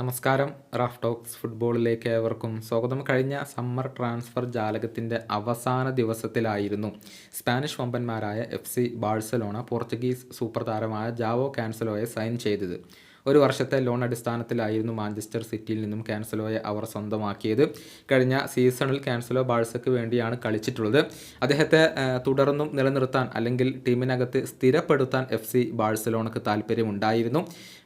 നമസ്കാരം. Raf talks ഫുട്ബോളിലേക്ക് ഏവർക്കും സ്വാഗതം. കഴിഞ്ഞ സമ്മർ ട്രാൻസ്ഫർ ജാലകത്തിന്റെ അവസാന ദിവസത്തിലായിരുന്നു Spanish വമ്പന്മാരായ F C Barcelona Portuguese super താരമായ ജാവോ കാൻസലോയെ സൈൻ ചെയ്തത്. ഒരു വർഷത്തെ ലോൺ അടിസ്ഥാനത്തിലായിരുന്നു മാഞ്ചസ്റ്റർ സിറ്റിയിൽ നിന്നും കാൻസലോയെ അവർ സ്വന്തമാക്കിയത്. കഴിഞ്ഞ സീസണിൽ കാൻസലോ ബാഴ്സയ്ക്ക് വേണ്ടിയാണ് കളിച്ചിട്ടുള്ളത്. അദ്ദേഹത്തെ തുടർന്നും നിലനിർത്താൻ അല്ലെങ്കിൽ ടീമിനകത്ത് സ്ഥിരപ്പെടുത്താൻ എഫ് സി ബാഴ്സലോണക്ക് താല്പര്യമുണ്ടായിരുന്നു.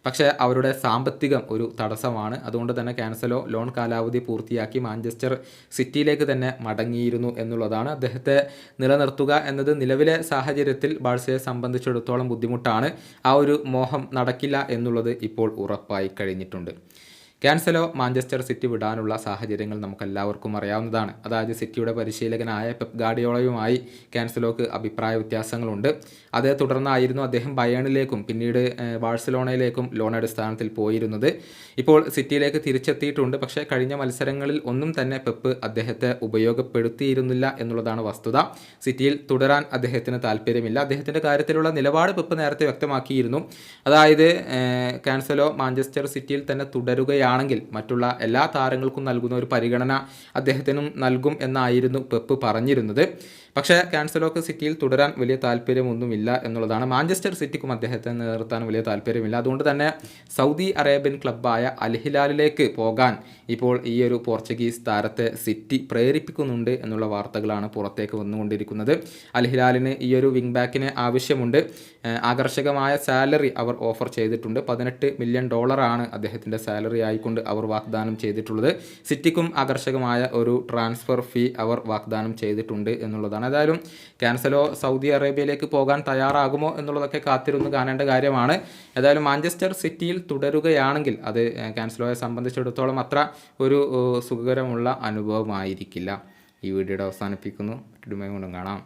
പക്ഷേ അവരുടെ സാമ്പത്തികം ഒരു തടസ്സമാണ്. അതുകൊണ്ട് തന്നെ ക്യാൻസലോ ലോൺ കാലാവധി പൂർത്തിയാക്കി മാഞ്ചസ്റ്റർ സിറ്റിയിലേക്ക് തന്നെ മടങ്ങിയിരുന്നു എന്നുള്ളതാണ് അദ്ദേഹത്തെ നിലനിർത്തുക എന്നത്. നിലവിലെ സാഹചര്യത്തിൽ ബാഴ്സയെ സംബന്ധിച്ചിടത്തോളം ബുദ്ധിമുട്ടാണ്. ആ ഒരു മോഹം നടക്കില്ല എന്നുള്ളത് ഇപ്പോൾ ഉറപ്പായി കഴിഞ്ഞിട്ടുണ്ട് ക്യാൻസലോ മാഞ്ചസ്റ്റർ സിറ്റി വിടാനുള്ള സാഹചര്യങ്ങൾ നമുക്കെല്ലാവർക്കും അറിയാവുന്നതാണ്. അതായത് സിറ്റിയുടെ പരിശീലകനായ പെപ് ഗാഡിയോളയുമായി ക്യാൻസലോക്ക് അഭിപ്രായ വ്യത്യാസങ്ങളുണ്ട്. അതേ തുടർന്നായിരുന്നു അദ്ദേഹം ബയേണിലേക്കും പിന്നീട് ബാഴ്സലോണയിലേക്കും ലോൺ അടിസ്ഥാനത്തിൽ പോയിരുന്നത്. ഇപ്പോൾ സിറ്റിയിലേക്ക് തിരിച്ചെത്തിയിട്ടുണ്ട്. പക്ഷേ കഴിഞ്ഞ മത്സരങ്ങളിൽ ഒന്നും തന്നെ പെപ്പ് അദ്ദേഹത്തെ ഉപയോഗപ്പെടുത്തിയിരുന്നില്ല എന്നുള്ളതാണ് വസ്തുത. സിറ്റിയിൽ തുടരാൻ അദ്ദേഹത്തിന് താല്പര്യമില്ല. അദ്ദേഹത്തിന്റെ കാര്യത്തിലുള്ള നിലപാട് പെപ്പ് നേരത്തെ വ്യക്തമാക്കിയിരുന്നു. അതായത് ക്യാൻസലോ മാഞ്ചസ്റ്റർ സിറ്റിയിൽ തന്നെ തുടരുകയാണെങ്കിൽ മറ്റുള്ള എല്ലാ താരങ്ങൾക്കും നൽകുന്ന ഒരു പരിഗണന അദ്ദേഹത്തിനും നൽകും എന്നായിരുന്നു പെപ്പ് പറഞ്ഞിരുന്നത്. പക്ഷേ കാൻസലോക്ക് സിറ്റിയിൽ തുടരാൻ വലിയ താല്പര്യമൊന്നുമില്ല എന്നുള്ളതാണ് മാഞ്ചസ്റ്റർ സിറ്റിക്കും അദ്ദേഹത്തെ നിർത്താൻ വലിയ താല്പര്യമില്ല. അതുകൊണ്ട് തന്നെ സൗദി അറേബ്യൻ ക്ലബ്ബായ അൽഹിലാലിലേക്ക് പോകാൻ ഇപ്പോൾ ഈ ഒരു പോർച്ചുഗീസ് താരത്തെ സിറ്റി പ്രേരിപ്പിക്കുന്നുണ്ട് എന്നുള്ള വാർത്തകളാണ് പുറത്തേക്ക് വന്നുകൊണ്ടിരിക്കുന്നത്. അൽഹിലാലിന് ഈ ഒരു വിങ് ബാക്കിന് ആവശ്യമുണ്ട്. ആകർഷകമായ സാലറി അവർ ഓഫർ ചെയ്തിട്ടുണ്ട്. പതിനെട്ട് മില്യൺ ഡോളറാണ് അദ്ദേഹത്തിന്റെ സാലറി ആയിക്കൊണ്ട് അവർ വാഗ്ദാനം ചെയ്തിട്ടുള്ളത്. സിറ്റിക്കും ആകർഷകമായ ഒരു ട്രാൻസ്ഫർ ഫീ അവർ വാഗ്ദാനം ചെയ്തിട്ടുണ്ട് എന്നുള്ളതാണ് ഏതായാലും ക്യാൻസലോ സൗദി അറേബ്യയിലേക്ക് പോകാൻ തയ്യാറാകുമോ എന്നുള്ളതൊക്കെ കാത്തിരുന്ന് കാണേണ്ട കാര്യമാണ്. ഏതായാലും മാഞ്ചസ്റ്റർ സിറ്റിയിൽ തുടരുകയാണെങ്കിൽ അത് ക്യാൻസലോയെ സംബന്ധിച്ചിടത്തോളം അത്ര ഒരു സുഖകരമുള്ള അനുഭവമായിരിക്കില്ല. ഈ വീഡിയോയുടെ അവസാനിപ്പിക്കുന്നു. മറ്റൊരു കൊണ്ടും കാണാം.